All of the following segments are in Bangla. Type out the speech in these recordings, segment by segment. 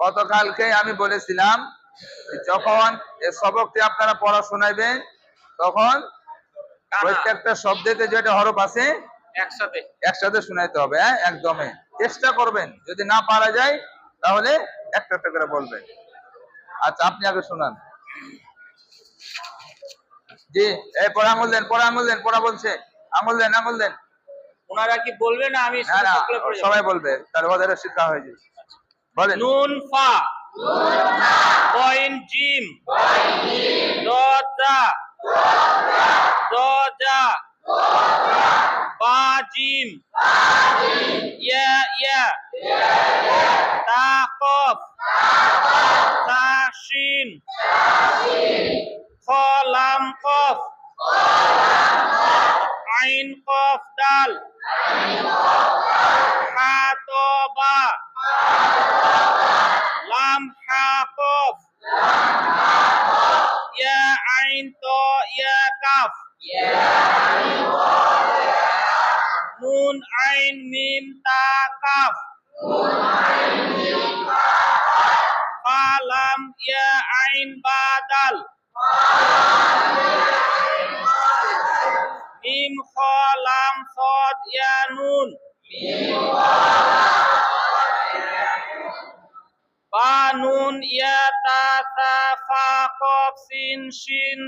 গতকালকে আমি বলেছিলাম যখন এই সবকটি আপনারা পড়া শোনাইবেন তখন প্রত্যেকটা শব্দেতে যেটা হরফ আছে একসাথে। একসাথে শোনাইতে হবে হ্যাঁ একদমই। চেষ্টা করবেন যদি না পারা যায় তাহলে একটা একটা করে বলবেন। আচ্ছা আপনি আগে শোনান। জি এই পড়া আঙুল দেন পড়া আঙুল দেন পড়া বলছে। আঙুল দেন আঙুল দেন। ওনারা কি বলবে না আমি? সবাই বলবে তাহলে ওদের শিক্ষা হয়ে যাবে। বলেন। নুন ফা। Coin gym. দজা দজা বা জিম। ইয়া ইয়া। তা কফ। দাল হা বা লাম হা কফ ইয়া আইন তো ইয়া কাফ নুন আইন মিম তা কাফ ফা লাম ইয়া আইন বা দাল মিম খ লাম সদ ইয়া নুন বা নুন ইয়া তা তা ফা কফ সিন শিন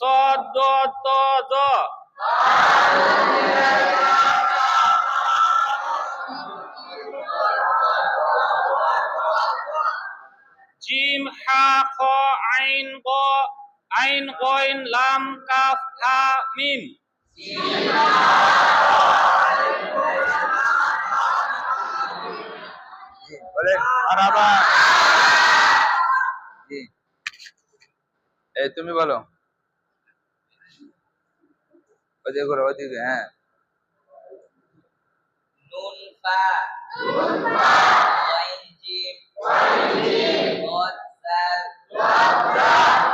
সদ দ ত দ জিম, হা, খ, আইন, গ, আইন, গইন, লাম, কাফ হা মিম। জি বলেন মারহাবা জি এই তুমি বলো ওদিকে করো ওদিকে হ্যাঁ নুন ফা ওয়াইন জিম গদ সাল গজা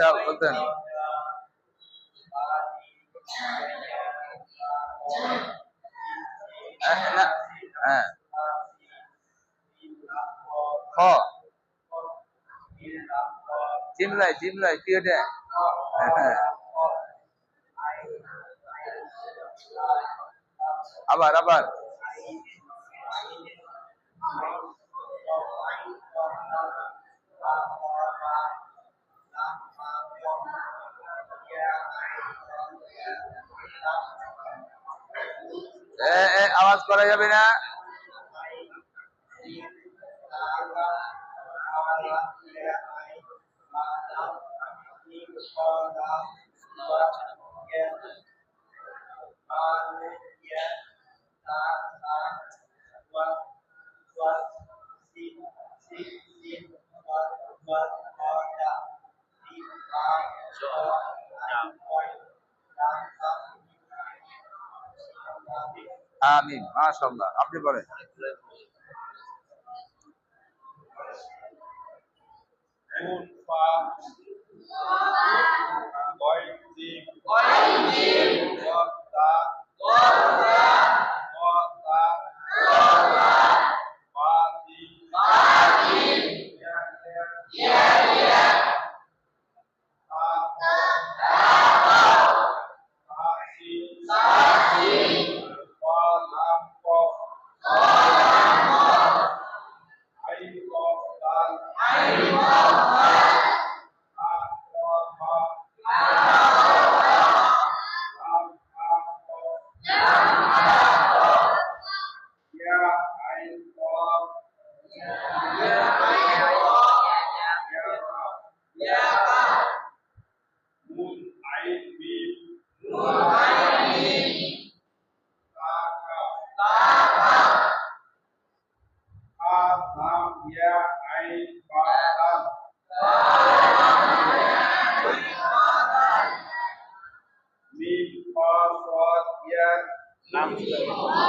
আচ্ছা বলতেন হ্যাঁ না, হ্যাঁ খ জিমলাই জিমলাই কি ওটা হ্যাঁ আবার আবার করা যাবে না Thank you. আমিন মাশাল্লাহ আপনি বলেন। কথা কথা কথা 对。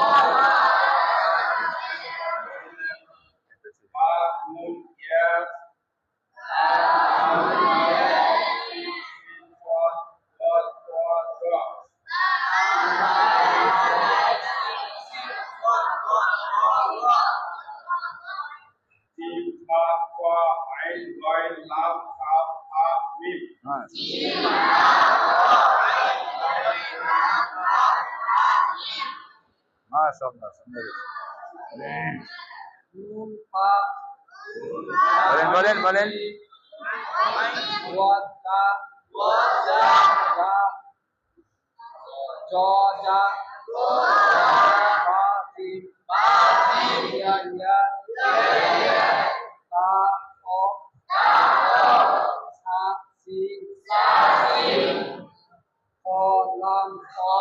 Ka Waja Ka Joja Pati Pati Ya Ya Ya Ta O Ta O Sa Si Sa Si Kolam Kolam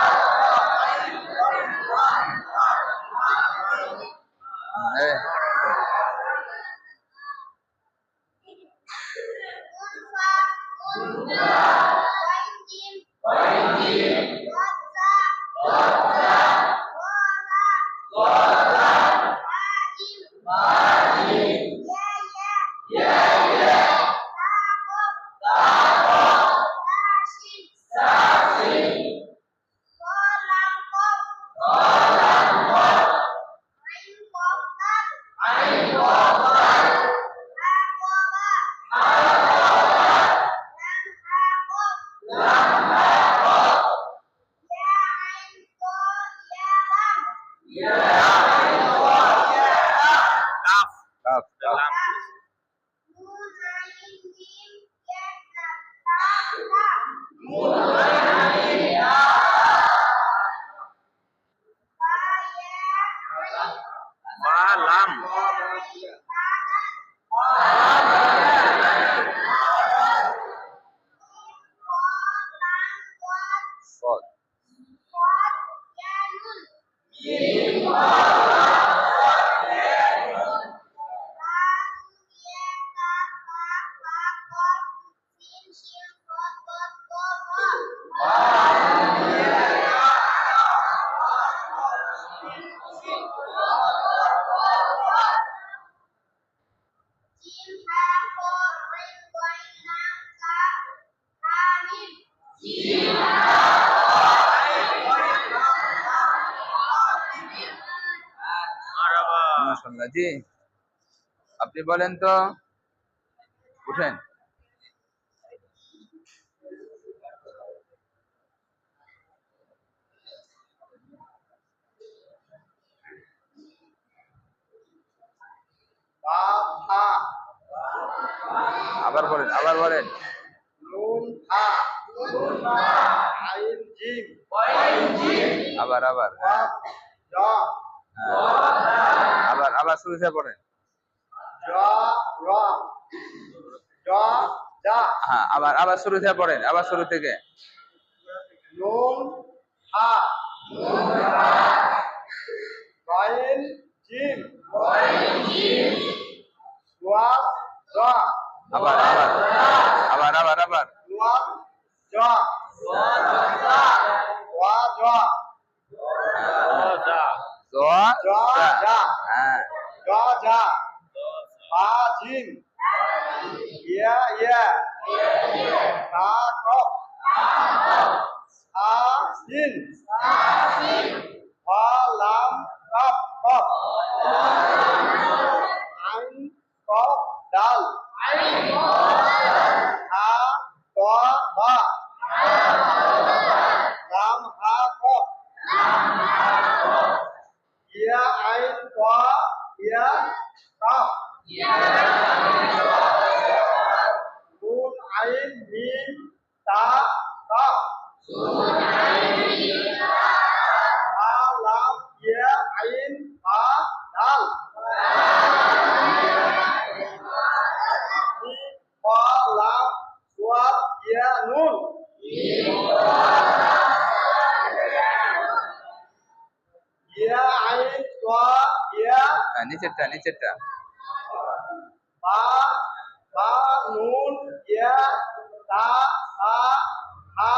Yeah. জি আপনি বলেন তো। উঠেন। আবার বলেন আবার বলেন। আবার আবার হ্যাঁ। আবার আবার শুরু থেকে পড়েন হ্যাঁ আবার আবার শুরু থেকে পড়েন আবার শুরু থেকে। নুন হা আইন জিম জ আবার আবার আবার। আবার আবার। ওয়াজ জ জা হ্যাঁ। জ বা জিম ইয়া ইয়া। তা কফ। আ সিন। ওয়া লাম কফ কফ। আইন কফ ক বা লাম হা কফ ইয়া আইন ক ইয়া কফ নুন আইন মিম তা কফ হা লাম ইয়া আইন হা দাল মিম ক লাম ওয়াব ইয়া নুন ইয়া আইন ক ইয়া হ্যাঁ, নিচেরটা নিচেরটা বা বা নুন ইয়া তা আ হা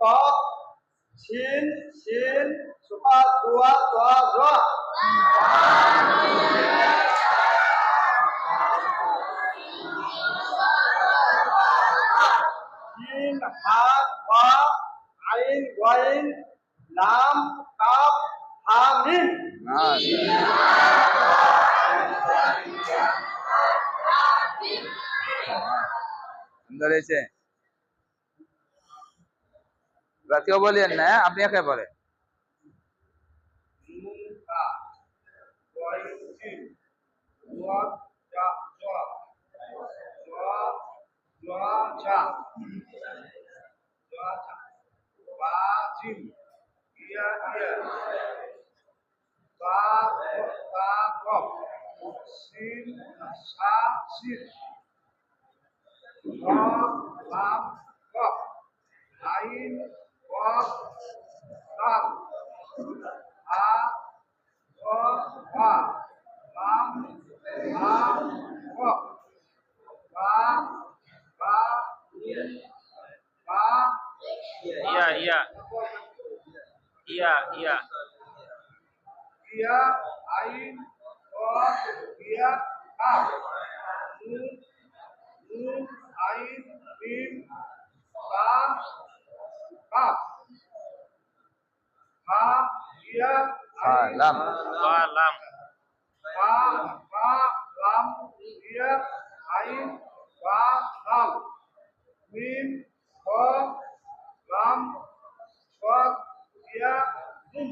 কফ শিন শিন সুপা দুয়া দোয়া দোয়া শিন হা ওয়া আইন ওয়াইন লাম কাফ হা মিম মাশাআল্লাহ। সুন্দর হয়েছে বলেন না হ্যাঁ? আপনি একে বলেন নুন কা ওয়াইন জিম ওয়া জা জা জা জা জা জা জা বা জিম ইয়া ইয়া বা বা কফ সিন সা সিন র লাম কফ আইন কফ দাল আ ক আ লাম আ ক বা বা ইন বা ইয়া ইয়া ইয়া ইয়া ইয়া আইন ক ইয়া কাফ নুন নুন আইন মিম কাফ কাফ হা ইয়া হ্যাঁ লাম বা লাম বা বা লাম ইয়া আইন বা লাম মিম ক লাম ক ইয়া নুন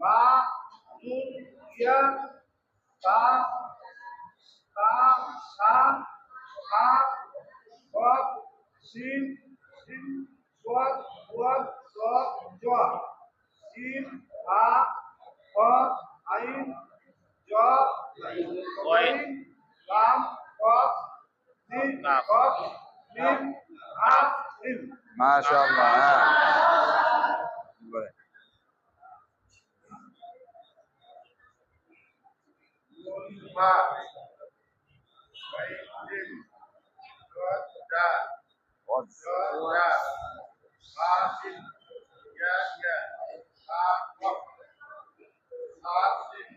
বা নুন ইয়া তা তা সা হা ক সিন সিন ওয়াত ওয়াত ওয়াত জোয়া সিন হা ক আইন জ ওয়াইন লাম কফ মিম কাফ। কফ মিম হা মিম মাশাআল্লাহ হ্যাঁ বলেন মা ওয়াইন জিম ওয়াত দা জা বা সিন ইয়া ইয়া হা কফ হা সিন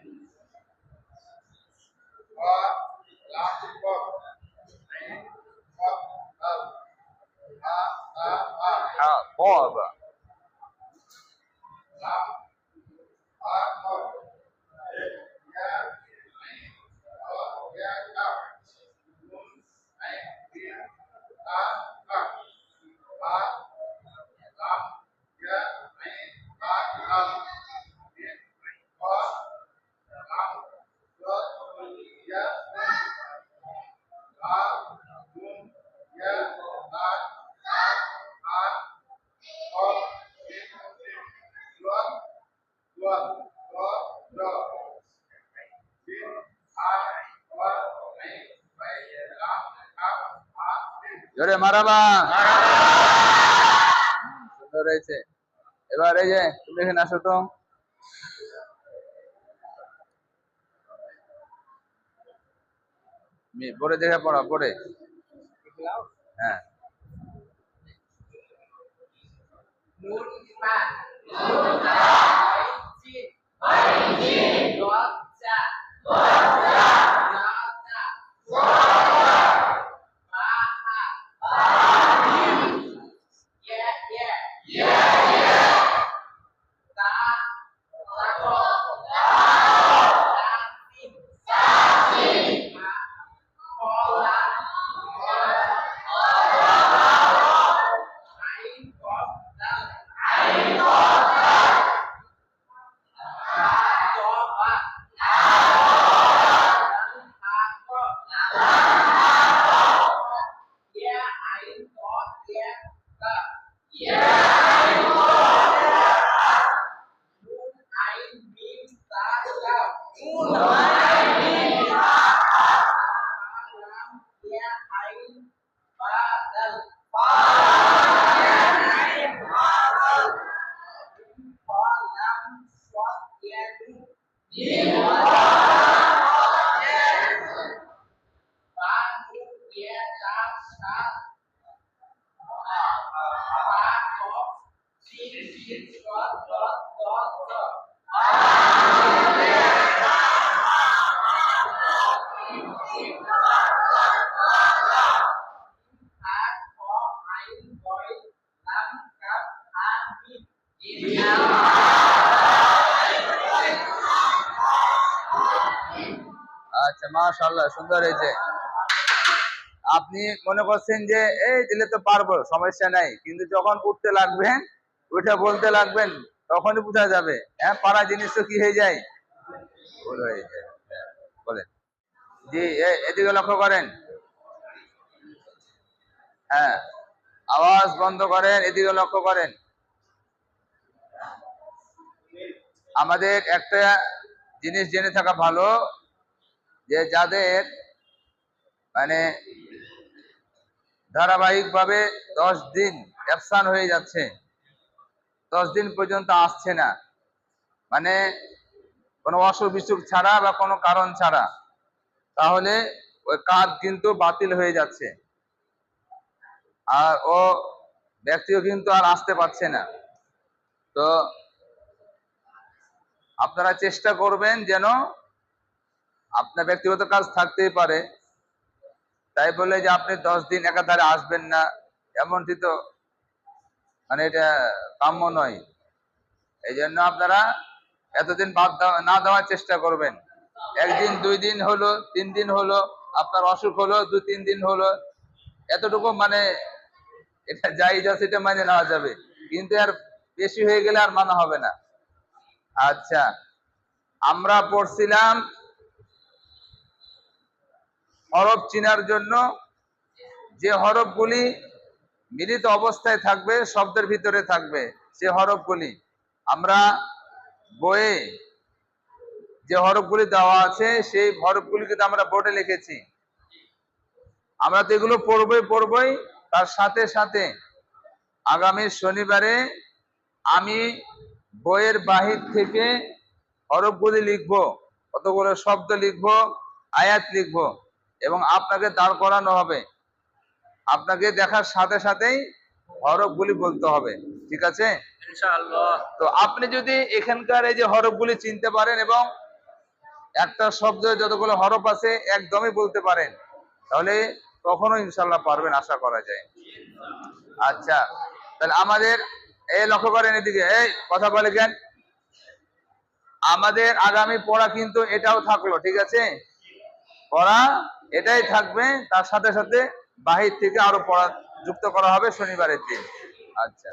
ওয়া লাম কফ আইন কফ দাল হা কব জোরে মারাবা সুন্দর এবার এই যে তুমি এখানে আসো তো। পরে দেখে পড়া পরে। হ্যাঁ। por. আচ্ছা মাশাআল্লাহ, সুন্দর হয়েছে। আপনি মনে করছেন যে, এই দিলে তো পারব, সমস্যা নাই। কিন্তু যখন উঠতে লাগবেন, উঠে বলতে লাগবেন, তখনই বোঝা যাবে হ্যাঁ পারা জিনিস তো কি হয়ে যায়? জি এদিকে লক্ষ্য করেন। হ্যাঁ আওয়াজ বন্ধ করেন, এদিকে লক্ষ্য করেন। আমাদের একটা জিনিস জেনে থাকা ভালো যে যাদের মানে ধারাবাহিকভাবে দশ দিন অ্যাবসান হয়ে যাচ্ছে, দশ দিন পর্যন্ত আসছে না মানে কোনো অসুখ বিসুখ ছাড়া বা কোনো কারণ ছাড়া, তাহলে ওই কাজ কিন্তু বাতিল হয়ে যাচ্ছে। আর ও ব্যক্তিও কিন্তু আর আসতে পারছে না। তো আপনারা চেষ্টা করবেন যেন আপনার ব্যক্তিগত কাজ থাকতেই পারে। তাই বলে যে আপনি দশ দিন একাধারে আসবেন না, এমনটি তো মানে এটা কাম্য নয়। এই জন্য আপনারা এতদিন বাদ না দেওয়ার চেষ্টা করবেন। একদিন, দুই দিন হলো, তিন দিন হলো, আপনার অসুখ হলো, দু, তিন দিন হলো, এতটুকু মানে এটা যাই যা সেটা মানে নেওয়া যাবে। কিন্তু আর বেশি হয়ে গেলে আর মানা হবে না। আচ্ছা আমরা পড়ছিলাম হরফ চিনার জন্য যে হরফগুলি মিলিত অবস্থায় থাকবে, শব্দের ভিতরে থাকবে সে হরফগুলি। আমরা বইয়ে যে হরফগুলি দেওয়া আছে, সেই হরফগুলি কিন্তু আমরা বোর্ডে লিখেছি। আমরা তো এগুলো পড়বই পড়বই। তার সাথে সাথে আগামী শনিবারে আমি বইয়ের বাহির থেকে হরফগুলি লিখব, কতগুলো শব্দ লিখব, আয়াত লিখব। এবং আপনাকে দাঁড় করানো হবে। আপনাকে দেখার সাথে সাথেই হরফগুলি বলতে হবে। ঠিক আছে? তো আপনি যদি এখানকার এই যে হরফগুলি চিনতে পারেন এবং একটা শব্দ যতগুলো হরফ আছে একদমই বলতে পারেন তাহলে কখনো ইনশাল্লাহ পারবেন আশা করা যায়। আচ্ছা তাহলে আমাদের এই লক্ষ্য করেন এদিকে এই কথা বলে কেন? আমাদের আগামী পড়া কিন্তু এটাও থাকল ঠিক আছে? পড়া এটাই থাকবে। তার সাথে সাথে বাহির থেকে আরও পড়া যুক্ত করা হবে শনিবারের দিন। আচ্ছা।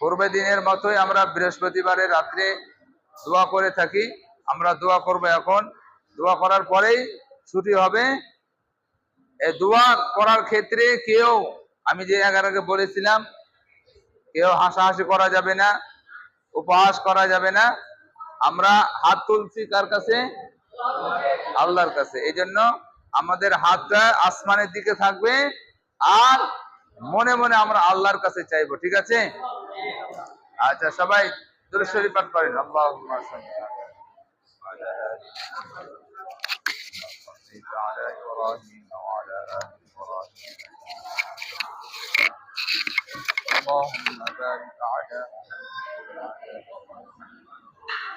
পূর্বে দিনের মতোই আমরা বৃহস্পতিবারের রাত্রে দোয়া করে থাকি। আমরা দোয়া করব এখন। দোয়া করার পরেই ছুটি হবে। দোয়া করার ক্ষেত্রে কেউ, আমি যে আগে আগে বলেছিলাম, কেউ হাসাহাসি করা যাবে না, উপহাস করা যাবে না। আমরা হাত তুলছি কার কাছে আল্লাহর কাছে এই জন্য আমাদের হাতটা আসমানের দিকে থাকবে আর মনে মনে আমরা আল্লাহর কাছে চাইবো ঠিক আছে আচ্ছা সবাই দুরুশ্বরী পাঠ করেন আল্লাহুম্মা সাল্লি আলা على إبراهيم وعلى آل إبراهيم اللهم بارك على محمد وعلى آل إبراهيم اللهم صل على محمد وعلى آل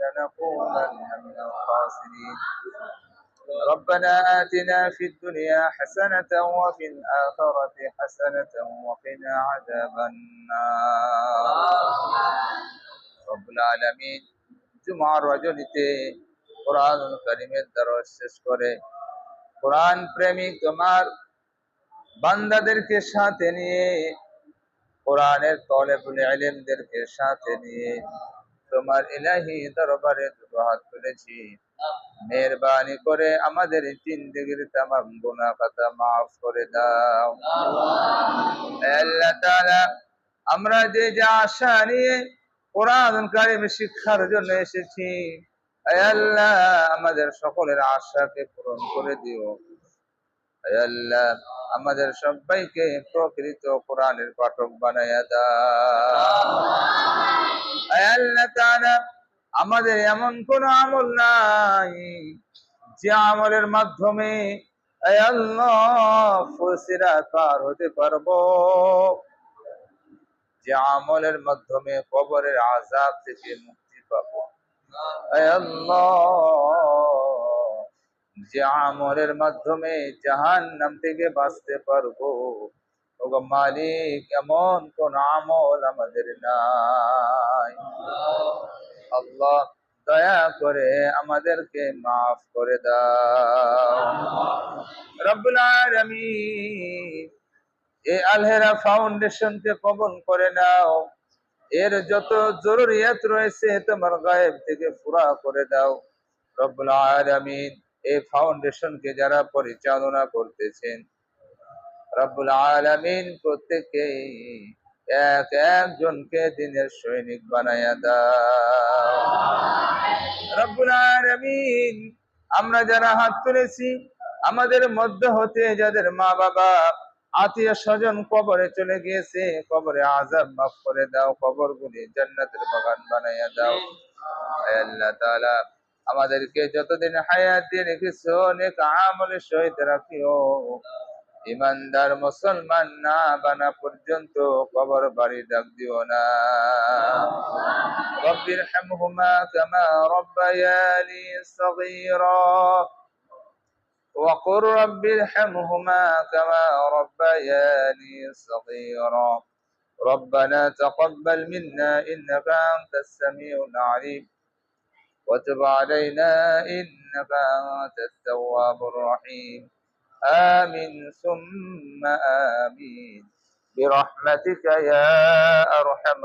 لنكونن من الخاسرين ربنا آتنا في الدنيا حسنة وفي الآخرة حسنة وقنا عذاب النار رب العالمين জুমার রজনীতে কোরআন করিমের দরজ শেষ করে কোরআন প্রেমিক তোমার বান্দাদেরকে সাথে নিয়ে কোরআনের তলেবুল ইলমদেরকে সাথে নিয়ে তোমার ইলাহি দরবারে দুটো হাত তুলেছি মেহরবানি করে আমাদের জিন্দগির তামাম গুনাহ কথা মাফ করে দাও। আল্লাহ। তাআলা আমরা যে যা আশা নিয়ে কোরআন কারিম শিক্ষার জন্য এসেছি আল্লাহ আমাদের সকলের আশাকে পূরণ করে দিও। আল্লাহ আমাদের সবাইকে প্রকৃত কোরআনের পাঠক বানাইয়া দাও। আমাদের এমন কোন আমল নাই যে আমলের মাধ্যমে পার হতে পারব। যে আমলের মাধ্যমে কবরের আজাব থেকে মুক্তি পাবো। আল্লাহ। যে আমলের মাধ্যমে জাহান্নাম থেকে বাঁচতে পারব। মালিক, এমন কোন আমল আমাদের নাই। আল্লাহ, দয়া করে আমাদেরকে মাফ করে দাও। রব্বুল আলামিন এই আলহেরা ফাউন্ডেশনকে কবল করে নাও। এর যত জরুরিয়াত রয়েছে তোমার গায়েব থেকে পুরা করে দাও। রব্বুল আলামিন এই ফাউন্ডেশনকে যারা পরিচালনা করতেছেন, রব্বুল আলামিন প্রত্যেককেই এক একজনকে দিনের সৈনিক বানায়া দাও। রব্বুল আলামিন, আমরা যারা হাত তুলেছি, আমাদের মধ্য হতে যাদের মা বাবা আত্মীয় স্বজন কবরে চলে গিয়েছে, কবরে আজাব মাফ করে দাও কবর গুলি জান্নাতের বাগান বানাইয়া দাও। আল্লাহ তাআলা আমাদেরকে যতদিন হায়াত দিয়ে রেখেছো অনেক আমলের সহিত রাখিও ইমানদার মুসলমান না বানা পর্যন্ত কবর বাড়ি ডাক দিও না রব্বির হামহুমা কামা রব্বায়ানি সগীরা وقل رب ارحمهما كما ربياني صغيرا ربنا تقبل منا إنك أنت السميع العليم وتب علينا إنك أنت التواب الرحيم. آمين ثم آمين. برحمتك يا أرحم